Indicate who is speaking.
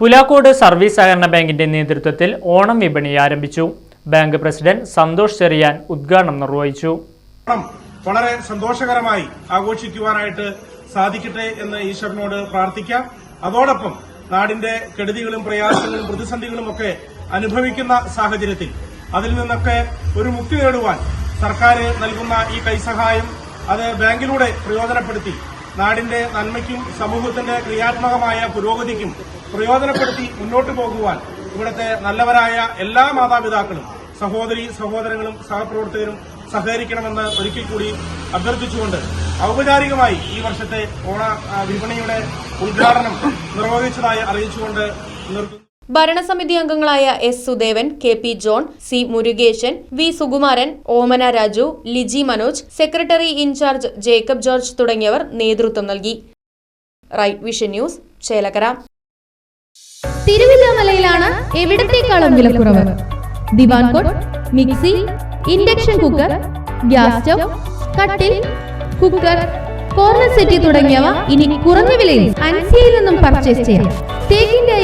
Speaker 1: Pulakode service സഹകരണ ബാങ്കിന്റെ നേതൃത്വത്തിൽ ഓണം വിപണി ആരംഭിച്ചു. ബാങ്ക് പ്രസിഡന്റ് സന്തോഷ് ചെറിയാൻ ഉദ്ഘാടനം നിർവഹിച്ചു.
Speaker 2: വളരെ സന്തോഷകരമായി ആഘോഷിക്കുവാനായിട്ട് സാധിക്കട്ടെ എന്ന് ഈശ്വരനോട് പ്രാർത്ഥിക്കാം. അതോടൊപ്പം നാടിന്റെ കെടുതികളും പ്രയാസങ്ങളും പ്രതിസന്ധികളും ഒക്കെ അനുഭവിക്കുന്ന സാഹചര്യത്തിൽ അതിൽ നിന്നൊക്കെ ഒരു മുക്തി നേടുവാൻ സർക്കാർ നൽകുന്ന ഈ കൈസഹായം അത് ബാങ്കിലൂടെ പ്രയോജനപ്പെടുത്തി നാടിന്റെ നന്മയ്ക്കും സമൂഹത്തിന്റെ ക്രിയാത്മകമായ പുരോഗതിക്കും പ്രയോജനപ്പെടുത്തി മുന്നോട്ടു പോകുവാൻ ഇവിടുത്തെ നല്ലവരായ എല്ലാ മാതാപിതാക്കളും സഹോദരി സഹോദരങ്ങളും സഹപ്രവർത്തകരും സഹകരിക്കണമെന്ന് ഒരിക്കൽ കൂടി അഭ്യർത്ഥിച്ചുകൊണ്ട് ഔപചാരികമായി ഈ വർഷത്തെ ഓണ വിപണിയുടെ ഉദ്ഘാടനം നിർവഹിച്ചതായി അറിയിച്ചുകൊണ്ട് നിർത്തുന്നു.
Speaker 3: ഭരണസമിതി അംഗങ്ങളായ S Sudevan K P John C Murukesan V Sukumaran Omana Raju Liji Manoj secretary incharge Jacob George തുടങ്ങിയവർ നേതൃത്വം നൽകി. Right vision news Chelakkara.
Speaker 4: തിരുവില്ലാമലയിലാണ് എവിടത്തേക്കാളും വിലക്കുറവ്? Divan cot mixie induction cooker gas stove കട്ടിൽ കുക്കർ കോർണർ സെറ്റി തുടങ്ങിയവ ഇനി കുറഞ്ഞ വിലയിൽ അൻസിയയിൽ നിന്നും പർച്ചേസ് ചെയ്യാം. തേക്കിന്റെ